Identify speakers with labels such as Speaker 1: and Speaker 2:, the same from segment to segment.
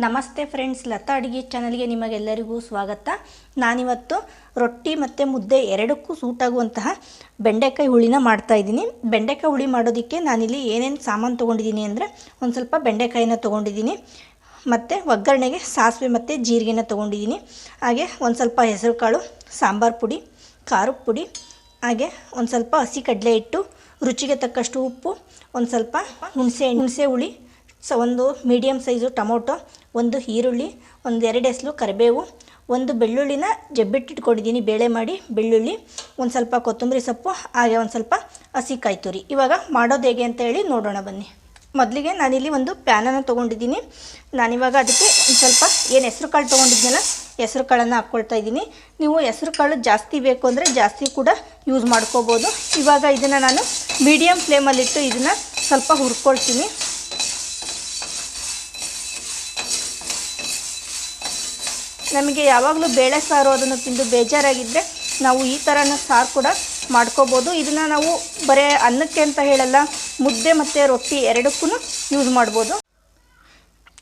Speaker 1: ನಮಸ್ತೆ ಫ್ರೆಂಡ್ಸ್, ಲತಾ ಅಡುಗೆ ಚಾನಲ್ಗೆ ನಿಮಗೆಲ್ಲರಿಗೂ ಸ್ವಾಗತ. ನಾನಿವತ್ತು ರೊಟ್ಟಿ ಮತ್ತು ಮುದ್ದೆ ಎರಡಕ್ಕೂ ಸೂಟಾಗುವಂತಹ ಬೆಂಡೆಕಾಯಿ ಹುಳಿನ ಮಾಡ್ತಾ ಇದ್ದೀನಿ. ಬೆಂಡೆಕಾಯಿ ಹುಳಿ ಮಾಡೋದಕ್ಕೆ ನಾನಿಲ್ಲಿ ಏನೇನು ಸಾಮಾನು ತೊಗೊಂಡಿದ್ದೀನಿ ಅಂದರೆ ಒಂದು ಸ್ವಲ್ಪ ಬೆಂಡೆಕಾಯಿನ ತೊಗೊಂಡಿದ್ದೀನಿ. ಮತ್ತು ಒಗ್ಗರಣೆಗೆ ಸಾಸಿವೆ ಮತ್ತು ಜೀರಿಗೆನ ತೊಗೊಂಡಿದ್ದೀನಿ. ಹಾಗೆ ಒಂದು ಸ್ವಲ್ಪ ಹೆಸರು ಕಾಳು ಸಾಂಬಾರು ಪುಡಿ, ಖಾರದ ಪುಡಿ, ಹಾಗೆ ಒಂದು ಸ್ವಲ್ಪ ಹಸಿ ಕಡಲೆ ಹಿಟ್ಟು, ರುಚಿಗೆ ತಕ್ಕಷ್ಟು ಉಪ್ಪು, ಒಂದು ಸ್ವಲ್ಪ ಹುಣಸೆ ಹುಣಸೆ ಹುಳಿ ಸೊ ಒಂದು ಮೀಡಿಯಮ್ ಸೈಜು ಟೊಮೊಟೊ, ಒಂದು ಈರುಳ್ಳಿ, ಒಂದು ಎರಡು ಎಸ್ಲು ಕರಿಬೇವು, ಒಂದು ಬೆಳ್ಳುಳ್ಳಿನ ಜಬ್ಬಿಟ್ಟಿಟ್ಕೊಂಡಿದ್ದೀನಿ ಬೇಳೆ ಮಾಡಿ ಬೆಳ್ಳುಳ್ಳಿ, ಒಂದು ಸ್ವಲ್ಪ ಕೊತ್ತಂಬರಿ ಸೊಪ್ಪು, ಹಾಗೆ ಒಂದು ಸ್ವಲ್ಪ ಹಸಿ ಕಾಯಿ ತುರಿ ಇವಾಗ ಮಾಡೋದು ಹೇಗೆ ಅಂತ ಹೇಳಿ ನೋಡೋಣ ಬನ್ನಿ. ಮೊದಲಿಗೆ ನಾನಿಲ್ಲಿ ಒಂದು ಪ್ಯಾನನ್ನು ತೊಗೊಂಡಿದ್ದೀನಿ. ನಾನಿವಾಗ ಅದಕ್ಕೆ ಒಂದು ಸ್ವಲ್ಪ, ಏನು ಹೆಸ್ರು ಕಾಳು ತೊಗೊಂಡಿದ್ದೀನಲ್ಲ ಹೆಸ್ರು ಕಾಳನ್ನು ಹಾಕ್ಕೊಳ್ತಾ ಇದ್ದೀನಿ. ನೀವು ಹೆಸ್ರು ಕಾಳು ಜಾಸ್ತಿ ಬೇಕು ಅಂದರೆ ಜಾಸ್ತಿ ಕೂಡ ಯೂಸ್ ಮಾಡ್ಕೋಬೋದು. ಇವಾಗ ಇದನ್ನು ನಾನು ಮೀಡಿಯಮ್ ಫ್ಲೇಮಲ್ಲಿಟ್ಟು ಇದನ್ನು ಸ್ವಲ್ಪ ಹುರ್ಕೊಳ್ತೀನಿ. ನಮಗೆ ಯಾವಾಗಲೂ ಬೇಳೆ ಸಾರು ಅದನ್ನು ತಿಂದು ಬೇಜಾರಾಗಿದ್ದರೆ ನಾವು ಈ ಥರನ ಸಾರು ಕೂಡ ಮಾಡ್ಕೋಬೋದು. ಇದನ್ನು ನಾವು ಬರೀ ಅನ್ನಕ್ಕೆ ಅಂತ ಹೇಳಲ್ಲ, ಮುದ್ದೆ ಮತ್ತು ರೊಟ್ಟಿ ಎರಡಕ್ಕೂ ಯೂಸ್ ಮಾಡ್ಬೋದು.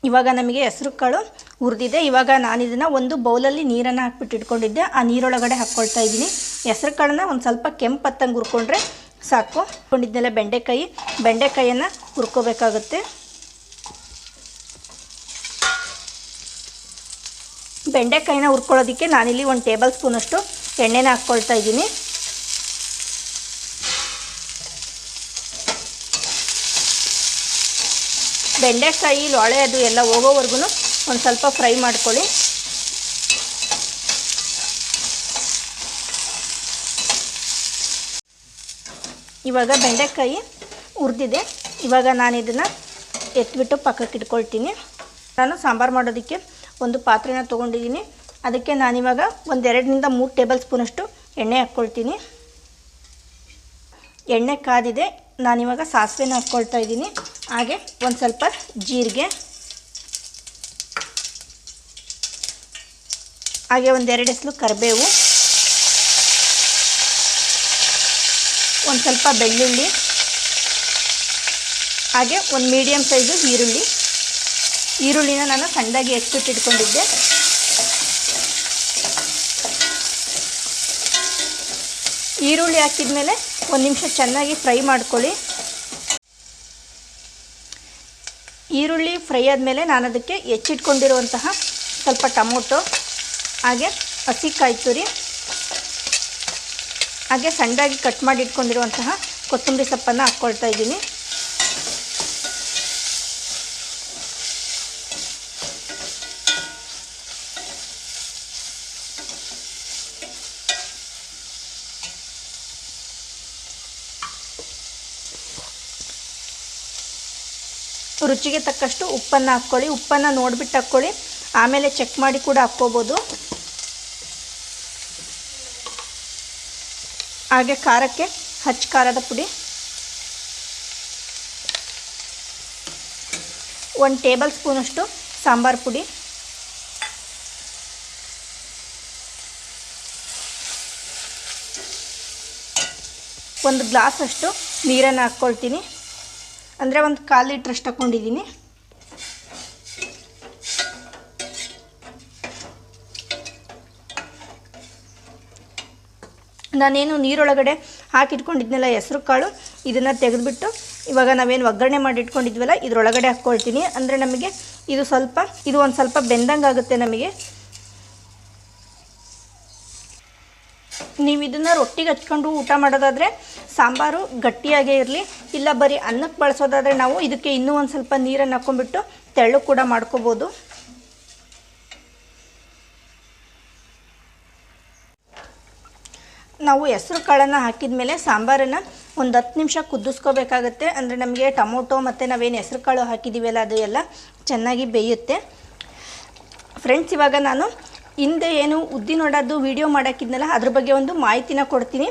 Speaker 1: ಇವಾಗ ನಮಗೆ ಹೆಸರು ಕಾಳು ಹುರಿದಿದೆ. ಇವಾಗ ನಾನು ಇದನ್ನು ಒಂದು ಬೌಲಲ್ಲಿ ನೀರನ್ನು ಹಾಕ್ಬಿಟ್ಟು ಇಟ್ಕೊಂಡಿದ್ದೆ. ಆ ನೀರೊಳಗಡೆ ಹಾಕ್ಕೊಳ್ತಾ ಇದ್ದೀನಿ. ಹೆಸರು ಕಾಳನ್ನ ಒಂದು ಸ್ವಲ್ಪ ಕೆಂಪು ಹತ್ತಂಗೆ ಹುರ್ಕೊಂಡ್ರೆ ಸಾಕು. ಕೊಂಡಿದ್ದೆಲ್ಲ ಬೆಂಡೆಕಾಯಿ ಬೆಂಡೆಕಾಯಿಯನ್ನು ಹುರ್ಕೋಬೇಕಾಗುತ್ತೆ. ಬೆಂಡೆಕಾಯಿನ ಹುರ್ಕೊಳ್ಳೋದಕ್ಕೆ ನಾನಿಲ್ಲಿ ಒಂದು ಟೇಬಲ್ ಸ್ಪೂನಷ್ಟು ಎಣ್ಣೆನ ಹಾಕ್ಕೊಳ್ತಾ ಇದ್ದೀನಿ. ಬೆಂಡೆಕಾಯಿ, ಲೊಳೆ ಅದು ಎಲ್ಲ ಹೋಗೋವರೆಗೂ ಒಂದು ಸ್ವಲ್ಪ ಫ್ರೈ ಮಾಡ್ಕೊಳ್ಳಿ. ಇವಾಗ ಬೆಂಡೆಕಾಯಿ ಹುರಿದಿದೆ. ಇವಾಗ ನಾನು ಇದನ್ನು ಎತ್ಬಿಟ್ಟು ಪಕ್ಕಕ್ಕೆ ಇಟ್ಕೊಳ್ತೀನಿ ನಾನು ಸಾಂಬಾರು ಮಾಡೋದಕ್ಕೆ ಒಂದು ಪಾತ್ರೆನ ತೊಗೊಂಡಿದ್ದೀನಿ. ಅದಕ್ಕೆ ನಾನಿವಾಗ ಒಂದೆರಡರಿಂದ ಮೂರು ಟೇಬಲ್ ಸ್ಪೂನಷ್ಟು ಎಣ್ಣೆ ಹಾಕ್ಕೊಳ್ತೀನಿ. ಎಣ್ಣೆ ಕಾದಿದೆ, ನಾನಿವಾಗ ಸಾಸಿವೆನ ಹಾಕ್ಕೊಳ್ತಾ ಇದ್ದೀನಿ. ಹಾಗೆ ಒಂದು ಸ್ವಲ್ಪ ಜೀರಿಗೆ. ಹಾಗೆ ಒಂದೆರಡು ಎಸ್ಲು ಕರಿಬೇವು. ಒಂದು ಸ್ವಲ್ಪ ಬೆಳ್ಳುಳ್ಳಿ. ಹಾಗೆ ಒಂದು ಮೀಡಿಯಮ್ ಸೈಜು ಈರುಳ್ಳಿ. ಈರುಳ್ಳಿನ ನಾನು ಸಣ್ಣದಾಗಿ ಹೆಚ್ಚಿಟ್ಟು ಇಟ್ಕೊಂಡಿದ್ದೆ ಈರುಳ್ಳಿ ಹಾಕಿದ ಮೇಲೆ ಒಂದು ನಿಮಿಷ ಚೆನ್ನಾಗಿ ಫ್ರೈ ಮಾಡ್ಕೊಳ್ಳಿ. ಈರುಳ್ಳಿ ಫ್ರೈ ಆದಮೇಲೆ ನಾನು ಅದಕ್ಕೆ ಹೆಚ್ಚಿಟ್ಕೊಂಡಿರುವಂತಹ ಸ್ವಲ್ಪ ಟೊಮೊಟೊ, ಹಾಗೆ ಹಸಿ ಕಾಯಿ ತುರಿ ಹಾಗೆ ಸಣ್ಣದಾಗಿ ಕಟ್ ಮಾಡಿ ಇಟ್ಕೊಂಡಿರುವಂತಹ ಕೊತ್ತಂಬರಿ ಸೊಪ್ಪನ್ನು ಹಾಕ್ಕೊಳ್ತಾ ಇದ್ದೀನಿ. ರುಚಿಗೆ ತಕ್ಕಷ್ಟು ಉಪ್ಪನ್ನು ಹಾಕ್ಕೊಳ್ಳಿ. ಉಪ್ಪನ್ನು ನೋಡಿಬಿಟ್ಟು ಹಾಕ್ಕೊಳ್ಳಿ. ಆಮೇಲೆ ಚೆಕ್ ಮಾಡಿ ಕೂಡ ಹಾಕ್ಕೋಬೋದು. ಹಾಗೆ ಖಾರಕ್ಕೆ ಹಚ್ಚ ಖಾರದ ಪುಡಿ. ಒಂದು ಟೇಬಲ್ ಸ್ಪೂನಷ್ಟು ಸಾಂಬಾರು ಪುಡಿ. ಒಂದು ಗ್ಲಾಸಷ್ಟು ನೀರನ್ನು ಹಾಕ್ಕೊಳ್ತೀನಿ. ಅಂದರೆ ಒಂದು ಕಾಲು ಲೀಟ್ರಷ್ಟು ತಗೊಂಡಿದ್ದೀನಿ ನಾನೇನು ನೀರೊಳಗಡೆ ಹಾಕಿಟ್ಕೊಂಡಿದ್ನಲ್ಲ ಹೆಸರು ಕಾಳು, ಇದನ್ನು ತೆಗೆದುಬಿಟ್ಟು ಇವಾಗ ನಾವೇನು ಒಗ್ಗರಣೆ ಮಾಡಿ ಇಟ್ಕೊಂಡಿದ್ವಲ್ಲ ಇದರೊಳಗಡೆ ಹಾಕ್ಕೊಳ್ತೀನಿ. ಅಂದರೆ ನಮಗೆ ಇದು ಸ್ವಲ್ಪ, ಇದು ಒಂದು ಸ್ವಲ್ಪ ಬೆಂದಂಗೆ ಆಗುತ್ತೆ ನಮಗೆ. ನೀವು ಇದನ್ನು ರೊಟ್ಟಿಗೆ ಹಚ್ಕೊಂಡು ಊಟ ಮಾಡೋದಾದರೆ ಸಾಂಬಾರು ಗಟ್ಟಿಯಾಗೇ ಇರಲಿ, ಇಲ್ಲ ಬರೀ ಅನ್ನಕ್ಕೆ ಬಳಸೋದಾದರೆ ನಾವು ಇದಕ್ಕೆ ಇನ್ನೂ ಒಂದು ಸ್ವಲ್ಪ ನೀರನ್ನು ಹಾಕ್ಕೊಂಡ್ಬಿಟ್ಟು ತೆಳ್ಳು ಕೂಡ ಮಾಡ್ಕೋಬೋದು. ನಾವು ಹೆಸ್ರು ಕಾಳನ್ನು ಹಾಕಿದ ಮೇಲೆ ಸಾಂಬಾರನ್ನು ಒಂದು ಹತ್ತು ನಿಮಿಷ ಕುದಿಸ್ಕೋಬೇಕಾಗತ್ತೆ. ಅಂದರೆ ನಮಗೆ ಟೊಮೊಟೊ ಮತ್ತು ನಾವೇನು ಹೆಸ್ರು ಕಾಳು ಹಾಕಿದ್ದೀವಲ್ಲ ಅದು ಎಲ್ಲ ಚೆನ್ನಾಗಿ ಬೇಯುತ್ತೆ. ಫ್ರೆಂಡ್ಸ್ ಇವಾಗ ನಾನು ಹಿಂದೆ ಏನು ಉದ್ದಿನೊಡದು ವಿಡಿಯೋ ಮಾಡೋಕ್ಕಿದ್ನಲ್ಲ, ಅದ್ರ ಬಗ್ಗೆ ಒಂದು ಮಾಹಿತಿನ ಕೊಡ್ತೀನಿ.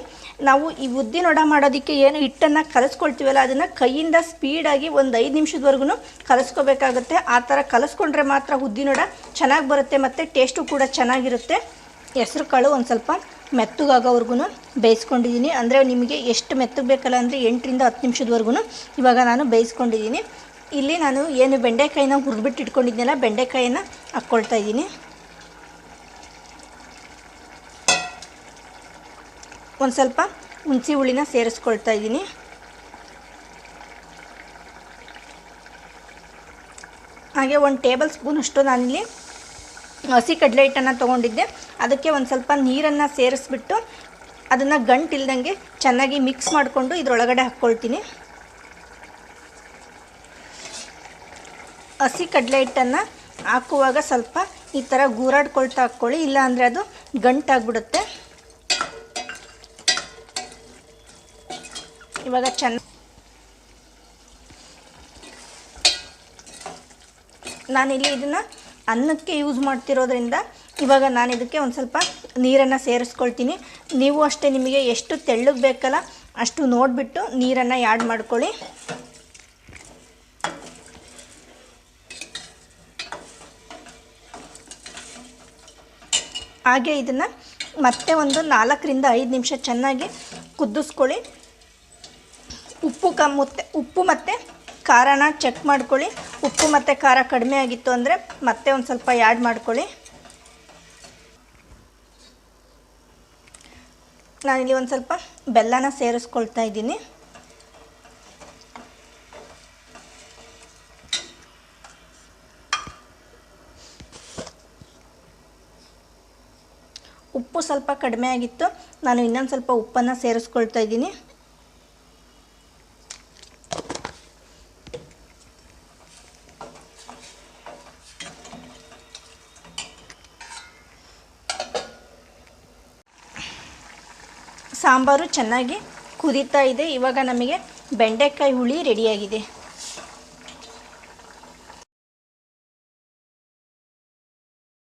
Speaker 1: ನಾವು ಈ ಉದ್ದಿನೊಡ ಮಾಡೋದಕ್ಕೆ ಏನು ಹಿಟ್ಟನ್ನು ಕಲಿಸ್ಕೊಳ್ತೀವಲ್ಲ, ಅದನ್ನು ಕೈಯಿಂದ ಸ್ಪೀಡಾಗಿ ಒಂದು ಐದು ನಿಮಿಷದವರೆಗೂ ಕಲಿಸ್ಕೋಬೇಕಾಗುತ್ತೆ. ಆ ಥರ ಕಲಿಸ್ಕೊಂಡ್ರೆ ಮಾತ್ರ ಉದ್ದಿನೊಡ ಚೆನ್ನಾಗಿ ಬರುತ್ತೆ ಮತ್ತು ಟೇಸ್ಟು ಕೂಡ ಚೆನ್ನಾಗಿರುತ್ತೆ. ಹೆಸ್ರು ಕಾಳು ಒಂದು ಸ್ವಲ್ಪ ಮೆತ್ತಗಾಗೋವರೆಗೂ ಬೇಯಿಸ್ಕೊಂಡಿದ್ದೀನಿ. ಅಂದರೆ ನಿಮಗೆ ಎಷ್ಟು ಮೆತ್ತಗೆ ಬೇಕಲ್ಲ ಅಂದರೆ ಎಂಟರಿಂದ ಹತ್ತು ನಿಮಿಷದವರೆಗೂ ಇವಾಗ ನಾನು ಬೇಯಿಸ್ಕೊಂಡಿದ್ದೀನಿ. ಇಲ್ಲಿ ನಾನು ಏನು ಬೆಂಡೆಕಾಯಿನ ಹುರಿದ್ಬಿಟ್ಟು ಇಟ್ಕೊಂಡಿದ್ನಲ್ಲ, ಬೆಂಡೆಕಾಯಿನ ಹಾಕ್ಕೊಳ್ತಾ ಇದ್ದೀನಿ. ಒಂದು ಸ್ವಲ್ಪ ಹುಣಸಿ ಹುಳಿನ ಸೇರಿಸ್ಕೊಳ್ತಾ ಇದ್ದೀನಿ. ಹಾಗೆ ಒಂದು ಟೇಬಲ್ ಸ್ಪೂನಷ್ಟು ನಾನಿಲ್ಲಿ ಹಸಿ ಕಡಲೆ ಹಿಟ್ಟನ್ನು ತೊಗೊಂಡಿದ್ದೆ. ಅದಕ್ಕೆ ಒಂದು ಸ್ವಲ್ಪ ನೀರನ್ನು ಸೇರಿಸ್ಬಿಟ್ಟು ಅದನ್ನು ಗಂಟಿಲ್ದಂಗೆ ಚೆನ್ನಾಗಿ ಮಿಕ್ಸ್ ಮಾಡಿಕೊಂಡು ಇದರೊಳಗಡೆ ಹಾಕ್ಕೊಳ್ತೀನಿ ಹಸಿ ಕಡಲೆ ಹಿಟ್ಟನ್ನು ಹಾಕುವಾಗ ಸ್ವಲ್ಪ ಈ ಥರ ಗೂರಾಡ್ಕೊಳ್ತಾ ಹಾಕ್ಕೊಳ್ಳಿ, ಇಲ್ಲಾಂದರೆ ಅದು ಗಂಟಾಗ್ಬಿಡುತ್ತೆ. ಇವಾಗ ಚೆನ್ನ ನಾನಿಲ್ಲಿ ಇದನ್ನು ಅನ್ನಕ್ಕೆ ಯೂಸ್ ಮಾಡ್ತಿರೋದ್ರಿಂದ ಇವಾಗ ನಾನು ಇದಕ್ಕೆ ಒಂದು ಸ್ವಲ್ಪ ನೀರನ್ನು ಸೇರಿಸ್ಕೊಳ್ತೀನಿ. ನೀವು ಅಷ್ಟೇ ನಿಮಗೆ ಎಷ್ಟು ತೆಳ್ಳಗೆ ಬೇಕಲ್ಲ ಅಷ್ಟು ನೋಡಿಬಿಟ್ಟು ನೀರನ್ನು ಆ್ಯಡ್ ಮಾಡ್ಕೊಳ್ಳಿ. ಹಾಗೆ ಇದನ್ನು ಮತ್ತೆ ಒಂದು ನಾಲ್ಕರಿಂದ ಐದು ನಿಮಿಷ ಚೆನ್ನಾಗಿ ಕುದಿಸ್ಕೊಳ್ಳಿ. ಉಪ್ಪು ಕಮ್ಮುತ್ತೆ ಉಪ್ಪು ಮತ್ತು ಖಾರನ ಚೆಕ್ ಮಾಡ್ಕೊಳ್ಳಿ. ಉಪ್ಪು ಮತ್ತು ಖಾರ ಕಡಿಮೆ ಆಗಿತ್ತು ಅಂದರೆ ಮತ್ತೆ ಒಂದು ಸ್ವಲ್ಪ ಆ್ಯಡ್ ಮಾಡ್ಕೊಳ್ಳಿ. ನಾನಿಲ್ಲಿ ಒಂದು ಸ್ವಲ್ಪ ಬೆಲ್ಲನ ಸೇರಿಸ್ಕೊಳ್ತಾ ಇದ್ದೀನಿ. ಉಪ್ಪು ಸ್ವಲ್ಪ ಕಡಿಮೆ ಆಗಿತ್ತು. ನಾನು ಇನ್ನೊಂದು ಸ್ವಲ್ಪ ಉಪ್ಪನ್ನು ಸೇರಿಸ್ಕೊಳ್ತಾ ಇದ್ದೀನಿ. ಸಾಂಬಾರು ಚೆನ್ನಾಗಿ ಕುದೀತಾ ಇದೆ. ಇವಾಗ ನಮಗೆ ಬೆಂಡೆಕಾಯಿ ಹುಳಿ ರೆಡಿಯಾಗಿದೆ